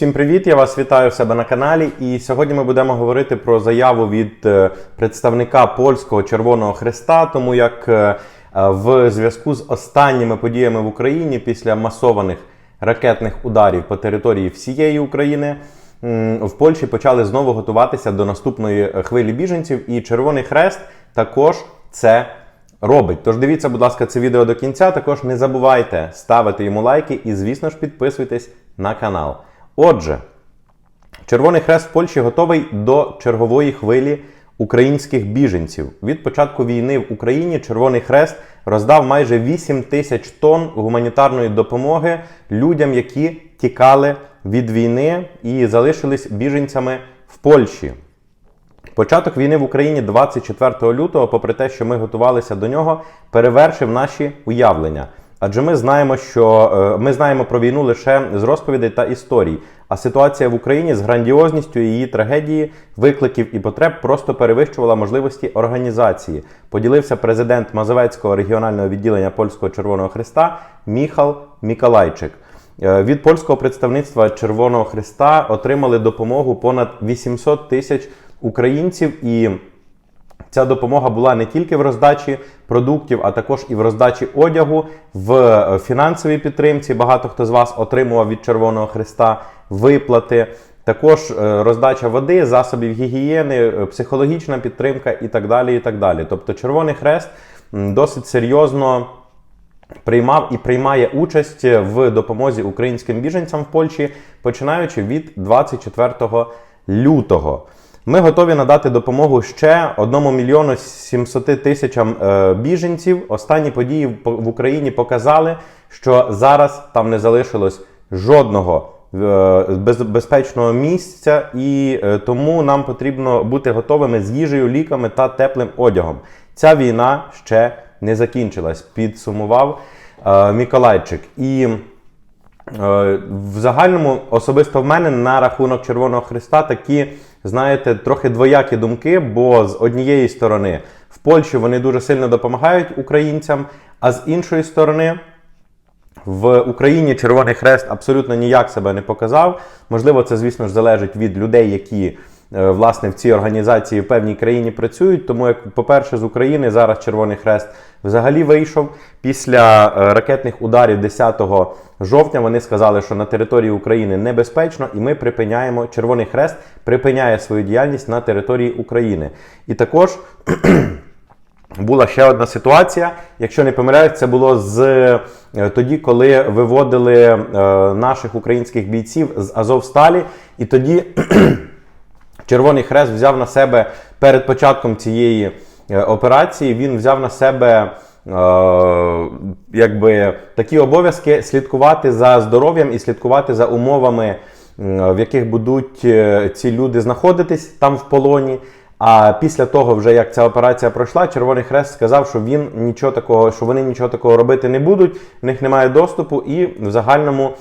Всім привіт! Я вас вітаю в себе на каналі. І сьогодні ми будемо говорити про заяву від е, представника польського Червоного Хреста, тому як е, е, в зв'язку з останніми подіями в Україні після масованих ракетних ударів по території всієї України. В Польщі почали знову готуватися до наступної хвилі біженців, і Червоний Хрест також це робить. Тож дивіться, будь ласка, це відео до кінця. Також не забувайте ставити йому лайки і, звісно ж, підписуйтесь на канал. Отже, Червоний Хрест в Польщі готовий до чергової хвилі українських біженців. Від початку війни в Україні Червоний Хрест роздав майже 8 тисяч тонн гуманітарної допомоги людям, які тікали від війни і залишились біженцями в Польщі. Початок війни в Україні 24 лютого, попри те, що ми готувалися до нього, перевершив наші уявлення. Адже ми знаємо, що е, ми знаємо про війну лише з розповідей та історій. А ситуація в Україні з грандіозністю її трагедії, викликів і потреб просто перевищувала можливості організації. Поділився президент Мазовецького регіонального відділення Польського Червоного Христа Міхал Міколайчик. Е, Від польського представництва Червоного Христа отримали допомогу понад 800 тисяч українців, і ця допомога була не тільки в роздачі продуктів, а також і в роздачі одягу, в е, фінансовій підтримці. Багато хто з вас отримував від Червоного Христа виплати. Також е, роздача води, засобів гігієни, е, психологічна підтримка і так далі. і так далі. Тобто Червоний Хрест досить серйозно приймав і приймає участь в допомозі українським біженцям в Польщі, починаючи від 24 лютого. Ми готові надати допомогу ще 1 мільйону 700 тисячам е, біженців. Останні події в- Україні показали, що зараз там не залишилось жодного е, безпечного місця, і е, тому нам потрібно бути готовими з їжею, ліками та теплим одягом. Ця війна ще не закінчилась, підсумував Миколайчик. І В загальному особисто в мене на рахунок Червоного Христа такі, знаєте, трохи двоякі думки, бо з однієї сторони в Польщі вони дуже сильно допомагають українцям, а з іншої сторони. В Україні Червоний Хрест абсолютно ніяк себе не показав. Можливо, це, звісно ж, залежить від людей, які власне в цій організації в певній країні працюють. Тому, як, по-перше, з України зараз Червоний Хрест взагалі вийшов. Після е, ракетних ударів 10 жовтня вони сказали, що на території України небезпечно, і ми припиняємо Червоний Хрест припиняє свою діяльність на території України. І також. Була ще одна ситуація. Якщо не помиляюсь, це було з е, тоді, коли виводили е, наших українських бійців з Азовсталі, і тоді Червоний Хрест взяв на себе перед початком цієї е, операції. Він взяв на себе е, якби такі обов'язки слідкувати за здоров'ям і слідкувати за умовами, в яких будуть е, ці люди знаходитись там в полоні. А після того, вже як ця операція пройшла, Червоний Хрест сказав, що він нічого такого, що вони нічого такого робити не будуть, в них немає доступу, і в загальному е,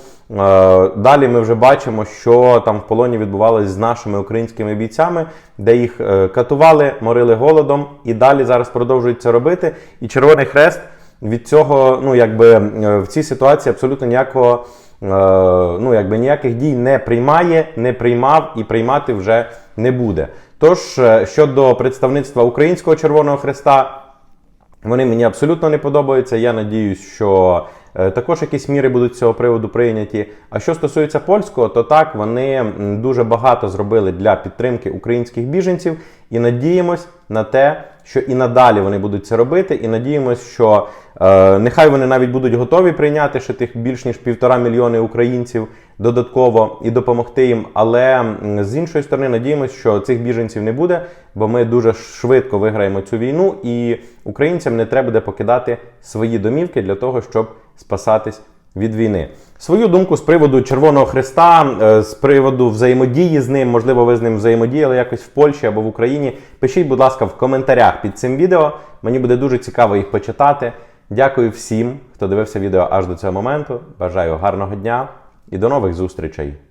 далі ми вже бачимо, що там в полоні відбувалося з нашими українськими бійцями, де їх е, катували, морили голодом, і далі зараз продовжують це робити. І Червоний Хрест від цього, ну якби е, в цій ситуації абсолютно ніякого. е, Ну, якби ніяких дій не приймає, не приймав і приймати вже не буде. Тож е, щодо представництва Українського Червоного Хреста, вони мені абсолютно не подобаються. Я надіюсь, що також якісь міри будуть з цього приводу прийняті. А що стосується польського, то так вони дуже багато зробили для підтримки українських біженців і надіємось на те, що і надалі вони будуть це робити. І надіємось, що е, нехай вони навіть будуть готові прийняти ще тих більш ніж півтора мільйони українців додатково і допомогти їм. Але з іншої сторони, надіємось, що цих біженців не буде, бо ми дуже швидко виграємо цю війну, і українцям не треба буде покидати свої домівки для того, щоб спасатись від війни. Свою думку з приводу Червоного Христа, е, з приводу взаємодії з ним, можливо, ви з ним взаємодіяли якось в Польщі або в Україні. Пишіть, будь ласка, в коментарях під цим відео. Мені буде дуже цікаво їх почитати. Дякую всім, хто дивився відео аж до цього моменту. Бажаю гарного дня і до нових зустрічей!